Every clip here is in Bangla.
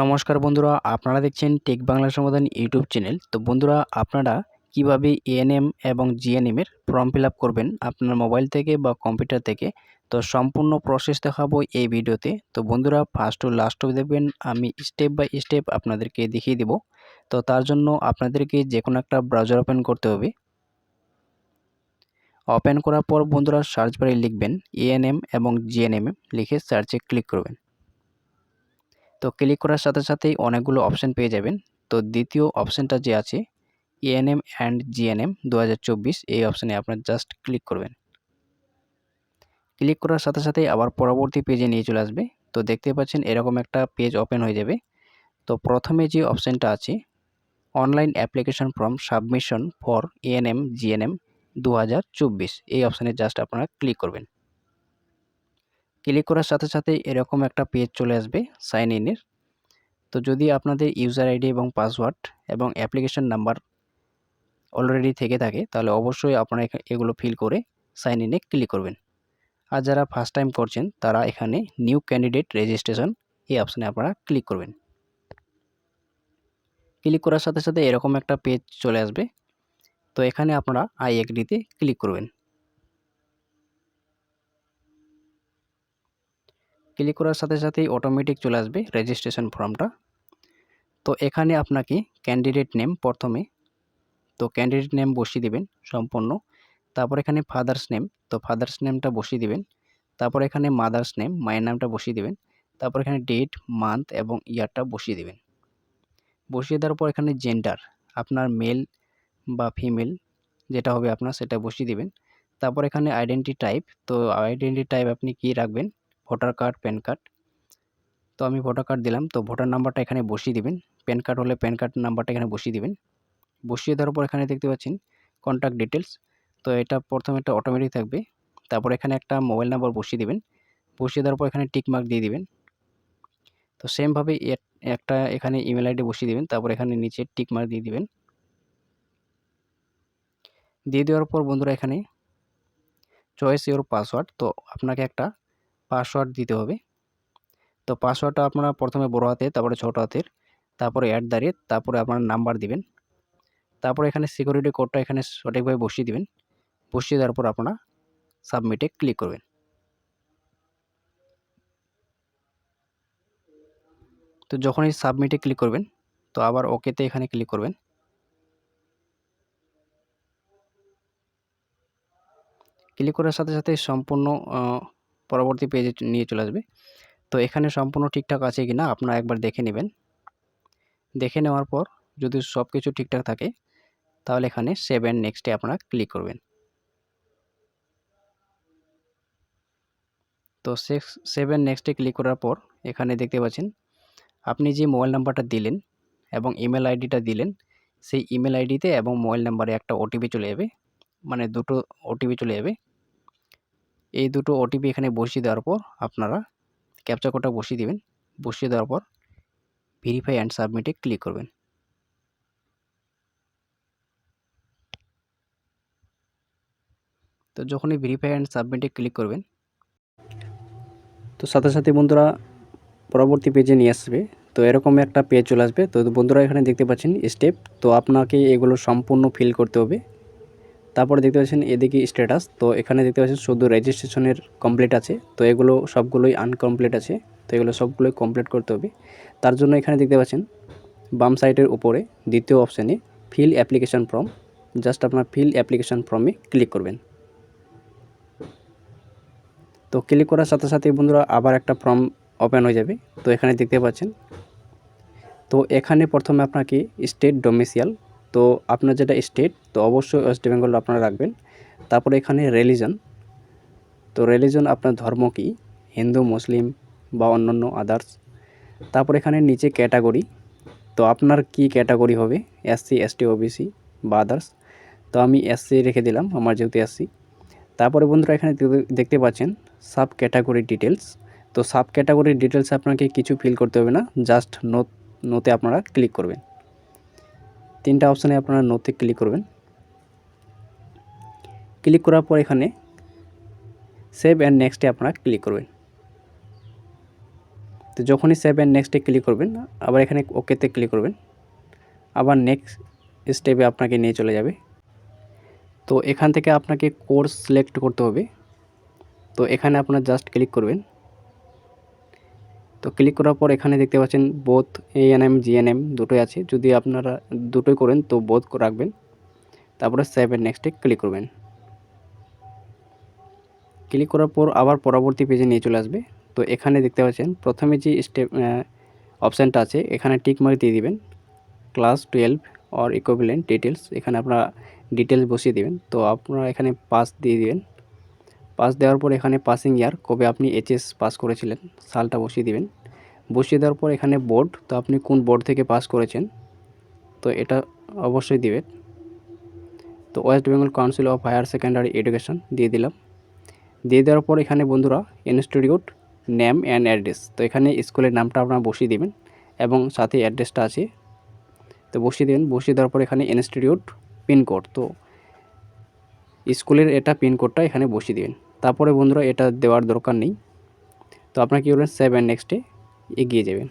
নমস্কার বন্ধুরা, আপনারা দেখছেন টেক বাংলা সমাধান ইউটিউব চ্যানেল। তো বন্ধুরা, আপনারা কীভাবে এএনএম এবং জিএনএম এর ফর্ম ফিল করবেন আপনার মোবাইল থেকে বা কম্পিউটার থেকে, তো সম্পূর্ণ প্রসেস দেখাবো এই ভিডিওতে। তো বন্ধুরা ফার্স্ট টু লাস্ট দেখবেন, আমি স্টেপ বাই স্টেপ আপনাদেরকে দেখিয়ে দেব। তো তার জন্য আপনাদেরকে যে কোনো একটা ব্রাউজার ওপেন করতে হবে। ওপেন করার পর বন্ধুরা সার্চ বারে লিখবেন এএনএম এবং জিএনএম লিখে সার্চে ক্লিক করবেন। তো ক্লিক করার সাথে সাথেই অনেকগুলো অপশান পেয়ে যাবেন। তো দ্বিতীয় অপশানটা যে আছে এএনএম অ্যান্ড জিএনএম দু হাজার চব্বিশ, এই অপশানে আপনার জাস্ট ক্লিক করবেন। ক্লিক করার সাথে সাথেই আবার পরবর্তী পেজে নিয়ে চলে আসবে। তো দেখতে পাচ্ছেন এরকম একটা পেজ ওপেন হয়ে যাবে। তো প্রথমে যে অপশানটা আছে online application form submission for ANM GNM দু হাজার চব্বিশ, এই অপশানে জাস্ট আপনারা ক্লিক করবেন। ক্লিক করার সাথে সাথে এরকম একটা পেজ চলে আসবে সাইন ইনের তো যদি আপনাদের ইউজার আইডি এবং পাসওয়ার্ড এবং অ্যাপ্লিকেশন নাম্বার অলরেডি থেকে থাকে, তাহলে অবশ্যই আপনারা এগুলো ফিল করে সাইন ইনে ক্লিক করবেন। আর যারা ফার্স্ট টাইম করছেন, তারা এখানে নিউ ক্যান্ডিডেট রেজিস্ট্রেশন এই অপশানে আপনারা ক্লিক করবেন। ক্লিক করার সাথে সাথে এরকম একটা পেজ চলে আসবে। তো এখানে আপনারা আই এগ্রিতে ক্লিক করবেন। ক্লিক করার সাথে সাথেই অটোমেটিক চলে আসবে রেজিস্ট্রেশন ফর্মটা তো এখানে আপনাকে ক্যান্ডিডেট নেম প্রথমে, তো ক্যান্ডিডেট নেম বসিয়ে দেবেন সম্পূর্ণ। তারপর এখানে ফাদার্স নেম তো ফাদার্স নেমটা বসিয়ে দেবেন। তারপর এখানে মাদার্স নেম মায়ের নামটা বসিয়ে দেবেন। তারপর এখানে ডেট মান্থ এবং ইয়ারটা বসিয়ে দেবেন। বসিয়ে দেওয়ার পর এখানে জেন্ডার আপনার মেল বা ফিমেল যেটা হবে আপনার সেটা বসিয়ে দেবেন। তারপর এখানে আইডেন্টি টাইপ তো আইডেন্টি টাইপ আপনি কি রাখবেন? Voter card, pan card. তো আমি ভোটার কার্ড দিলাম। তো ভোটার নাম্বারটা এখানে বসিয়ে দিবেন। প্যান কার্ড হলে প্যান কার্ড নাম্বারটা এখানে বসিয়ে দেবেন। বসিয়ে দেওয়ার পর এখানে দেখতে পাচ্ছেন কন্ট্যাক্ট ডিটেলস তো এটা প্রথমে একটা অটোমেটিক থাকবে। তারপর এখানে একটা মোবাইল নাম্বার বসিয়ে দেবেন। বসিয়ে দেওয়ার পর এখানে টিক মার্ক দিয়ে দিবেন। তো সেমভাবে একটা এখানে ইমেল আইডি বসিয়ে দিবেন। তারপর এখানে নিচে টিক মার্ক দিয়ে দিবেন। দিয়ে দেওয়ার পর বন্ধুরা এখানে চয়েস ইওর পাসওয়ার্ড তো আপনাকে একটা পাসওয়ার্ড দিতে হবে। তো পাসওয়ার্ডটা আপনারা প্রথমে বড় হাতে তারপরে ছোট হাতের, তারপরে অ্যাড দাঁড়িয়ে তারপরে আপনার নাম্বার দিবেন। তারপরে এখানে সিকিউরিটি কোডটা এখানে সঠিকভাবে বসিয়ে দিবেন। বসিয়ে দেওয়ার পর আপনারা সাবমিটে ক্লিক করবেন। তো যখনই সাবমিটে ক্লিক করবেন, তো আবার ওকেতে এখানে ক্লিক করবেন। ক্লিক করার সাথে সাথে সম্পূর্ণ পরবর্তী পেজে নিয়ে চলে আসবে। তো এখানে সম্পূর্ণ ঠিকঠাক আছে কি না আপনারা একবার দেখে নেবেন। দেখে নেওয়ার পর যদি সব কিছু ঠিকঠাক থাকে, তাহলে এখানে সেভেন নেক্সটে আপনারা ক্লিক করবেন। তো সিক্স সেভেন নেক্সটে ক্লিক করার পর এখানে দেখতে পাচ্ছেন, আপনি যে মোবাইল নাম্বারটা দিলেন এবং ইমেল আইডিটা দিলেন, সেই ইমেল আইডিতে এবং মোবাইল নাম্বারে একটা ওটিপি চলে যাবে। মানে দুটো ওটিপি চলে যাবে। এই দুটো ওটিপি এখানে বসিয়ে দেওয়ার পর আপনারা ক্যাপচা কোডটা বসিয়ে দেবেন। বসিয়ে দেওয়ার পর ভেরিফাই অ্যান্ড সাবমিটে ক্লিক করবেন। তো যখনই ভেরিফাই অ্যান্ড সাবমিটে ক্লিক করবেন, তো সাথে সাথে বন্ধুরা পরবর্তী পেজে নিয়ে আসবে। তো এরকম একটা পেজ চলে আসবে। তো বন্ধুরা এখানে দেখতে পাচ্ছেন স্টেপ তো আপনাকে এগুলো সম্পূর্ণ ফিল করতে হবে। তারপরে দেখতে পাচ্ছেন এদিকে স্ট্যাটাস তো এখানে দেখতে পাচ্ছেন শুধু রেজিস্ট্রেশনের কমপ্লিট আছে, তো এগুলো সবগুলোই আনকমপ্লিট আছে, তো এগুলো সবগুলোই কমপ্লিট করতে হবে। তার জন্য এখানে দেখতে পাচ্ছেন বাম সাইডের উপরে দ্বিতীয় অপশানে ফিল অ্যাপ্লিকেশান ফর্ম জাস্ট আপনার ফিল অ্যাপ্লিকেশান ফর্মে ক্লিক করবেন। তো ক্লিক করার সাথে সাথে বন্ধুরা আবার একটা ফর্ম ওপেন হয়ে যাবে, তো এখানে দেখতে পাচ্ছেন। তো এখানে প্রথমে আপনাকে স্টেট ডোমিসিয়াল তো আপনার যেটা স্টেট তো অবশ্যই ওয়েস্ট বেঙ্গল আপনারা রাখবেন। তারপরে এখানে রিলিজন তো রিলিজন আপনার ধর্ম কি? হিন্দু, মুসলিম বা অন্যান্য আদার্স তারপর এখানে নিচে ক্যাটাগরি তো আপনার কি ক্যাটাগরি হবে? এসসি এসটি ওবিসি বা আদার্স তো আমি এসসি রেখে দিলাম, আমার যেহেতু এসসি তারপরে বন্ধুরা এখানে দেখতে পাচ্ছেন সাব ক্যাটাগরি ডিটেলস তো সাব ক্যাটাগরির ডিটেলস আপনাকে কিছু ফিল করতে হবে না জাস্ট নোট নোতে আপনারা ক্লিক করবেন। তিনটা অপশানে আপনারা নোতে ক্লিক করবেন। ক্লিক করার পর এখানে সেভ অ্যান্ড নেক্সটে আপনারা ক্লিক করবেন। তো যখনই সেভ অ্যান্ড নেক্সটে ক্লিক করবেন, আবার এখানে ওকেতে ক্লিক করবেন। আবার নেক্সট স্টেপে আপনাকে নিয়ে চলে যাবে। তো এখান থেকে আপনাকে কোর্স সিলেক্ট করতে হবে। তো এখানে আপনার জাস্ট ক্লিক করবেন। তো ক্লিক করার পর এখানে দেখতে পাচ্ছেন বোথ এএনএম জিএনএম দুটোই আছে। যদি আপনারা দুটোই করেন তো বোথ রাখবেন। তারপরে সেভেন নেক্সটে ক্লিক করবেন। ক্লিক করার পর আবার পরবর্তী পেজে নিয়ে চলে আসবে। তো এখানে দেখতে পাচ্ছেন প্রথমে যে স্টেপ অপশানটা আছে, এখানে টিক মার্ক দিয়ে দিবেন। Class twelve or equivalent details এখানে আপনারা ডিটেলস বসিয়ে দিবেন। তো আপনারা এখানে পাস দিয়ে দিবেন। পাস দেওয়ার পর এখানে পাসিং ইয়ার কবে আপনি এইচএস পাস করেছিলেন, সালটা বসিয়ে দিবেন। বসিয়ে দেওয়ার পর এখানে বোর্ড তো আপনি কোন বোর্ড থেকে পাস করেছেন, তো এটা অবশ্যই দিবেন। তো west Bengal council of higher secondary education দিয়ে দিলাম। দিয়ে দেওয়ার পর এখানে বন্ধুরা ইনস্টিটিউট নেম অ্যান্ড অ্যাড্রেস তো এখানে স্কুলের নামটা আপনারা বসিয়ে দিবেন, এবং সাথে অ্যাড্রেসটা আছে। তো বসিয়ে দেবেন, বসিয়ে দেওয়ার পর এখানে ইনস্টিটিউট পিনকোড তো স্কুলের এটা পিনকোডটা এখানে বসিয়ে দেবেন। তারপরে বন্ধুরা এটা দেওয়ার দরকার নেই। তো আপনারা কী করবেন সেভ অ্যান্ড নেক্সটে এগিয়ে যাবেন।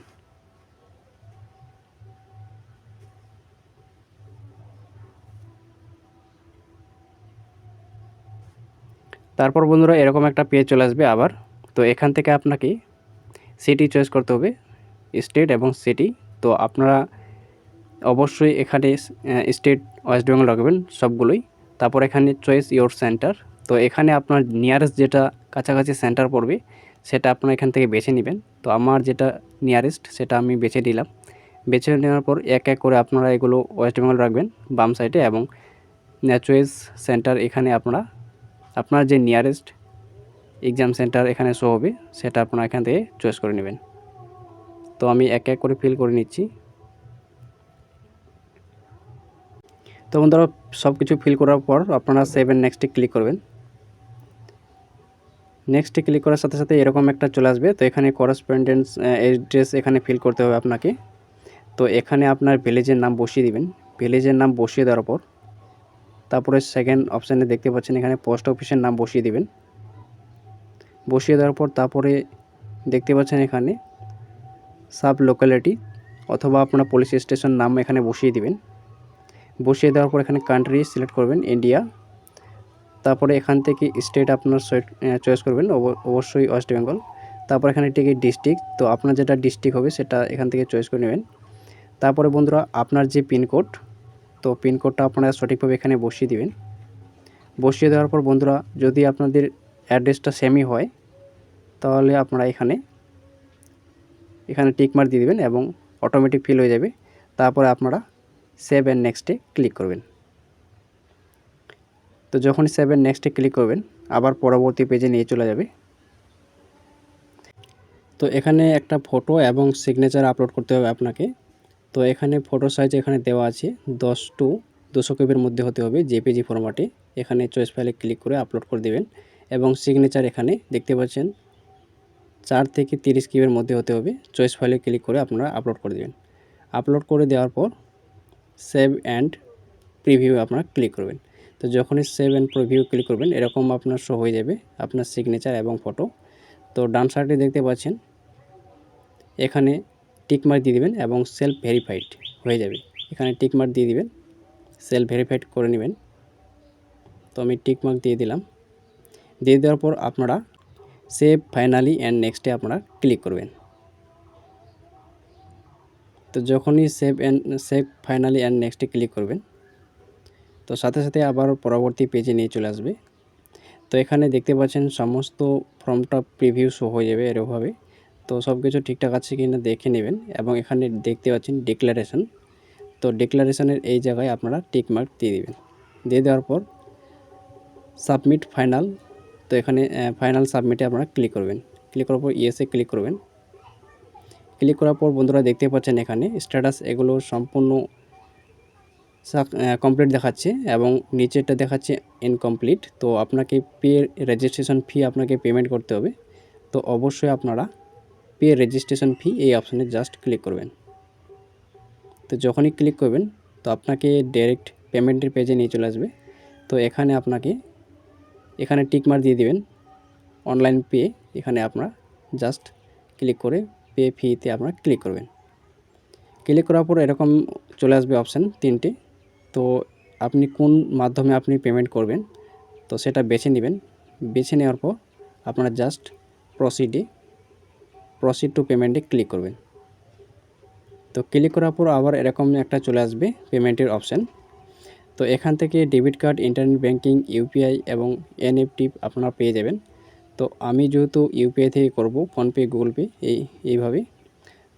তারপর বন্ধুরা এরকম একটা পেজ চলে আসবে আবার। তো এখান থেকে আপনাকে সিটি চয়েস করতে হবে স্টেট এবং সিটি তো আপনারা অবশ্যই এখানে স্টেট ওয়েস্ট বেঙ্গল রাখবেন সবগুলোই তারপর এখানে চয়েস ইওর সেন্টার তো এখানে আপনার নিয়ারেস্ট যেটা কাছাকাছি সেন্টার পড়বে, সেটা আপনার এখান থেকে বেছে নেবেন। তো আমার যেটা নিয়ারেস্ট সেটা আমি বেছে নিলাম। বেছে নেওয়ার পর এক এক করে আপনারা এগুলো ওয়েস্ট বেঙ্গল রাখবেন, বাম সাইডে এবং চয়েস সেন্টার এখানে আপনারা, আপনার যে নিয়ারেস্ট এক্সাম সেন্টার এখানে শো হবে, সেটা আপনারা এখান থেকে চয়েস করে নেবেন। তো আমি এক এক করে ফিল করে নিচ্ছি। তো বন্ধুরা সব কিছু ফিল করার পর আপনারা সেভেন নেক্সটে ক্লিক করবেন। নেক্সটে ক্লিক করার সাথে সাথে এরকম একটা চলে আসবে। তো এখানে করেসপন্ডেন্স এড্রেস এখানে ফিল করতে হবে আপনাকে। তো এখানে আপনার ভিলেজের নাম বসিয়ে দিবেন। ভিলেজের নাম বসিয়ে দেওয়ার পর তারপরে সেকেন্ড অপশানে দেখতে পাচ্ছেন এখানে পোস্ট অফিসের নাম বসিয়ে দিবেন। বসিয়ে দেওয়ার পর তারপরে দেখতে পাচ্ছেন এখানে সাব লোকালিটি অথবা আপনার পুলিশ স্টেশন নাম এখানে বসিয়ে দিবেন। বসিয়ে দেওয়ার পর এখানে কান্ট্রি সিলেক্ট করবেন ইন্ডিয়া তারপরে এখান থেকে স্টেট আপনার চয়েস করবেন অবশ্যই ওয়েস্ট বেঙ্গল তারপর এখানে টিকে ডিস্ট্রিক্ট তো আপনার যেটা ডিস্ট্রিক্ট হবে সেটা এখান থেকে চয়েস করে নেবেন। তারপরে বন্ধুরা, আপনার যে পিনকোড তো পিনকোডটা আপনারা সঠিকভাবে এখানে বসিয়ে দিবেন। বসিয়ে দেওয়ার পর বন্ধুরা, যদি আপনাদের অ্যাড্রেসটা সেমই হয়, তাহলে আপনারা এখানে এখানে টিকমার দিয়ে দেবেন এবং অটোমেটিক ফিল হয়ে যাবে। তারপরে আপনারা সেভ অ্যান্ড নেক্সটে ক্লিক করবেন। তো যখন সেভ অ্যান্ড নেক্সটে ক্লিক করবেন, আবার পরবর্তী পেজে নিয়ে চলে যাবে। তো এখানে একটা ফটো এবং সিগনেচার আপলোড করতে হবে আপনাকে। তো এখানে ফটো সাইজ এখানে দেওয়া আছে, দশ টু দুশো কেবির মধ্যে হতে হবে জেপিজি ফরম্যাটে এখানে চয়েস ফাইলে ক্লিক করে আপলোড করে দেবেন এবং সিগনেচার এখানে দেখতে পাচ্ছেন, চার থেকে তিরিশ কিবের মধ্যে হতে হবে। চয়েস ফাইলে ক্লিক করে আপনারা আপলোড করে দেবেন। আপলোড করে দেওয়ার পর সেভ অ্যান্ড প্রিভিউ আপনারা ক্লিক করবেন। তো যখনই সেভ অ্যান্ড প্রিভিউ ক্লিক করবেন, এরকম আপনার শো হয়ে যাবে আপনার সিগনেচার এবং ফটো তো ডান সাইডে দেখতে পাচ্ছেন, এখানে টিকমার্ক দিয়ে দেবেন এবং সেলফ ভেরিফাইড হয়ে যাবে। এখানে টিকমার্ক দিয়ে দিবেন সেলফ ভেরিফাইড করে নেবেন। তো আমি টিকমার্ক দিয়ে দিলাম। দিয়ে দেওয়ার পর আপনারা সেভ ফাইনালি অ্যান্ড নেক্সটে আপনারা ক্লিক করবেন। তো যখনই save and save finally and নেক্সটে ক্লিক করবেন, তো সাথে সাথে আবার পরবর্তী পেজে নিয়ে চলে আসবে। তো এখানে দেখতে পাচ্ছেন সমস্ত ফর্মটা প্রিভিউ শো হয়ে যাবে এরকমভাবে তো সব কিছু ঠিকঠাক আছে কি না দেখে নেবেন এবং এখানে দেখতে পাচ্ছেন ডিক্লারেশন তো ডিক্লারেশনের এই জায়গায় আপনারা টিক মার্ক দিয়ে দেবেন। দিয়ে দেওয়ার পর সাবমিট ফাইনাল তো এখানে ফাইনাল সাবমিটে আপনারা ক্লিক করবেন। ক্লিক করার পর ইয়েসে ক্লিক করবেন। ক্লিক করার পর বন্ধুরা দেখতে পাচ্ছেন এখানে স্ট্যাটাস এগুলো সম্পূর্ণ কমপ্লিট দেখাচ্ছে এবং নিচেরটা দেখাচ্ছে ইনকমপ্লিট তো আপনাকে পে রেজিস্ট্রেশন ফি আপনাকে পেমেন্ট করতে হবে। তো অবশ্যই আপনারা পে রেজিস্ট্রেশন ফি এই অপশানে জাস্ট ক্লিক করবেন। তো যখনই ক্লিক করবেন, তো আপনাকে ডাইরেক্ট পেমেন্টের পেজে নিয়ে চলে আসবে। তো এখানে আপনাকে এখানে টিকমার দিয়ে দিবেন। অনলাইন পে এখানে আপনারা জাস্ট ক্লিক করে পে ফিতে আপনারা ক্লিক করবেন। ক্লিক করার পর এরকম চলে আসবে অপশান তিনটে। তো আপনি কোন মাধ্যমে আপনি পেমেন্ট করবেন, তো সেটা বেছে নেবেন। বেছে নেওয়ার পর আপনারা জাস্ট প্রসিডে, প্রসিড টু পেমেন্টে ক্লিক করবেন। তো ক্লিক করার পর আবার এরকম একটা চলে আসবে পেমেন্টের অপশান। তো এখান থেকে debit card, internet banking, UPI এবং এনএফটি আপনারা পেয়ে যাবেন। তো আমি যেহেতু ইউপিআই থেকে করব, ফোনপে, গুগল পে, এই, এইভাবে।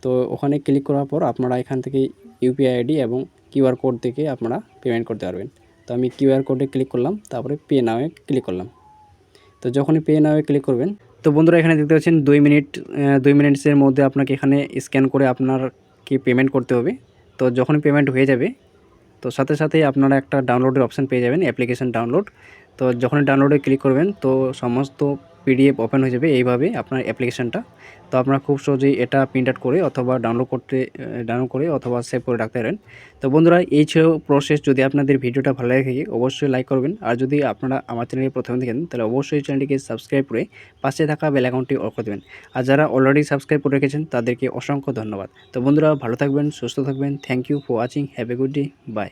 তো ওখানে ক্লিক করার পর আপনারা এখান থেকে ইউপিআই আইডি এবং কিউআর কোড থেকে আপনারা পেমেন্ট করতে পারবেন। তো আমি কিউআর কোডে ক্লিক করলাম, তারপরে পে নাওয়ে ক্লিক করলাম। তো যখনই পে নাওয়ে ক্লিক করবেন, তো বন্ধুরা এখানে দেখতে পাচ্ছেন দুই মিনিট দুই মিনিটসের মধ্যে আপনাকে এখানে স্ক্যান করে আপনার কি পেমেন্ট করতে হবে। তো যখনই পেমেন্ট হয়ে যাবে, তো সাথে সাথেই আপনারা একটা ডাউনলোডের অপশান পেয়ে যাবেন, অ্যাপ্লিকেশন ডাউনলোড। তো যখনই ডাউনলোডে ক্লিক করবেন, তো সমস্ত পিডিএফ ওপেন হয়ে যাবে এইভাবে আপনার অ্যাপ্লিকেশনটা তো আপনারা খুব সহজেই এটা প্রিন্ট আউট করে অথবা ডাউনলোড করতে ডাউনলোড করে অথবা সেভ করে রাখতে পারেন। তো বন্ধুরা, এই ছিল প্রসেস যদি আপনাদের ভিডিওটা ভালো লাগে, অবশ্যই লাইক করবেন। আর যদি আপনারা আমার চ্যানেলে প্রথমে দেখেন, তাহলে অবশ্যই চ্যানেলটিকে সাবস্ক্রাইব করে পাশে থাকা বেল অ্যাকাউন্টটি করে দেবেন। আর যারা অলরেডি সাবস্ক্রাইব করে রেখেছেন, তাদেরকে অসংখ্য ধন্যবাদ। তো বন্ধুরা, ভালো থাকবেন, সুস্থ থাকবেন। Thank you for watching have a good day bye